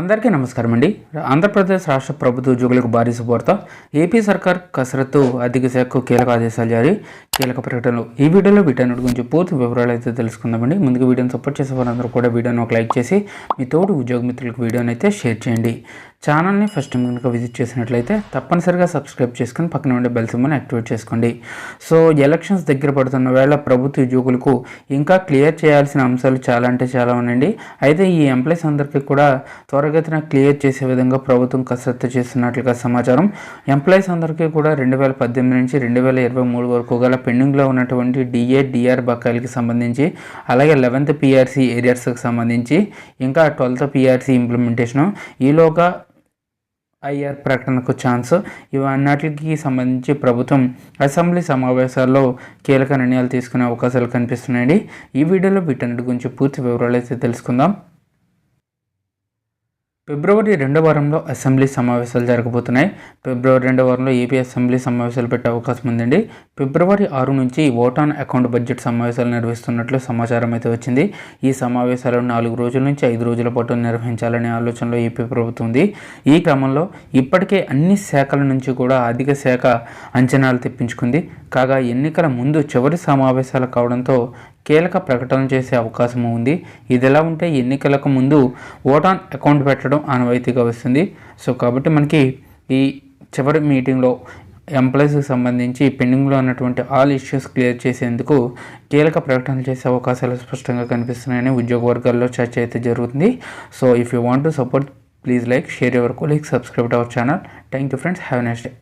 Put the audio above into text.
అందరికీ నమస్కారం అండి ఆంధ్రప్రదేశ్ రాష్ట్ర ప్రభుత్వ ఉద్యోగులకు భారీ శుభవార్త ఏపీ సర్కార్ కసరత్తు ఆర్థిక శాఖకు కీలక ఆదేశాలు జారీ. కీలక ప్రకటనలు. ఈ వీడియోలో వీటన్నిటి గురించి పూర్తి వివరాలు అయితే తెలుసుకుందామండి. ముందుగా వీడియోని సపోర్ట్ చేసే వారందరూ కూడా వీడియోని ఒక లైక్ చేసి మీ తోడు ఉద్యోగ మిత్రులకు వీడియోని అయితే షేర్ చేయండి. ఛానల్ని ఫస్ట్ టైం కనుక విజిట్ చేసినట్లయితే తప్పనిసరిగా సబ్స్క్రైబ్ చేసుకుని పక్కన ఉండే బెల్ సింబల్ని యాక్టివేట్ చేసుకోండి. సో ఎలక్షన్స్ దగ్గర పడుతున్న వేళ ప్రభుత్వ ఉద్యోగులకు ఇంకా క్లియర్ చేయాల్సిన అంశాలు చాలా అంటే చాలా ఉన్నాయండి. అయితే ఈ ఎంప్లాయీస్ అందరికీ కూడా త్వరగతిన క్లియర్ చేసే విధంగా ప్రభుత్వం కసరత్తు చేస్తున్నట్లుగా సమాచారం. ఎంప్లాయీస్ అందరికీ కూడా రెండు వేల పద్దెనిమిది నుంచి రెండు వేల ఇరవై మూడు వరకు గల పెండింగ్లో ఉన్నటువంటి డిఏ డిఆర్ బకాయిలకి సంబంధించి అలాగే లెవెన్త్ పిఆర్సీ ఏరియర్స్కి సంబంధించి ఇంకా ట్వెల్త్ పిఆర్సీ ఇంప్లిమెంటేషను. ఈలోగా ఐఆర్ ప్రకటనకు ఛాన్స్. ఇవన్నిటికి సంబంధించి ప్రభుత్వం అసెంబ్లీ సమావేశాల్లో కీలక నిర్ణయాలు తీసుకునే అవకాశాలు కనిపిస్తున్నాయండి. ఈ వీడియోలో వీటన్నిటి గురించి పూర్తి వివరాలు అయితే తెలుసుకుందాం. ఫిబ్రవరి రెండో వారంలో అసెంబ్లీ సమావేశాలు జరగబోతున్నాయి. ఫిబ్రవరి రెండో వారంలో ఏపీ అసెంబ్లీ సమావేశాలు పెట్టే అవకాశం ఉందండి. ఫిబ్రవరి ఆరు నుంచి ఓటాన్ అకౌంట్ బడ్జెట్ సమావేశాలు నిర్వహిస్తున్నట్లు సమాచారం అయితే వచ్చింది. ఈ సమావేశాలు నాలుగు రోజుల నుంచి ఐదు రోజుల పాటు నిర్వహించాలనే ఆలోచనలో ఏపీ ప్రభుత్వం ఉంది. ఈ క్రమంలో ఇప్పటికే అన్ని శాఖల నుంచి కూడా ఆర్థిక శాఖ అంచనాలు తెప్పించుకుంది. కాగా ఎన్నికల ముందు చివరి సమావేశాలు కావడంతో కీలక ప్రకటన చేసే అవకాశం ఉంది. ఇది ఎలా ఉంటే ఎన్నికలకు ముందు ఓట్ ఆన్ అకౌంట్ పెట్టడం ఆనవాయితీగా వస్తుంది. సో కాబట్టి మనకి ఈ చివరి మీటింగ్లో ఎంప్లాయీస్కి సంబంధించి పెండింగ్లో ఉన్నటువంటి ఆల్ ఇష్యూస్ క్లియర్ చేసేందుకు కీలక ప్రకటనలు చేసే అవకాశాలు స్పష్టంగా కనిపిస్తున్నాయని ఉద్యోగ వర్గాల్లో చర్చ అయితే జరుగుతుంది. So if you want to support please like share your colleague subscribe our channel thank you friends have next day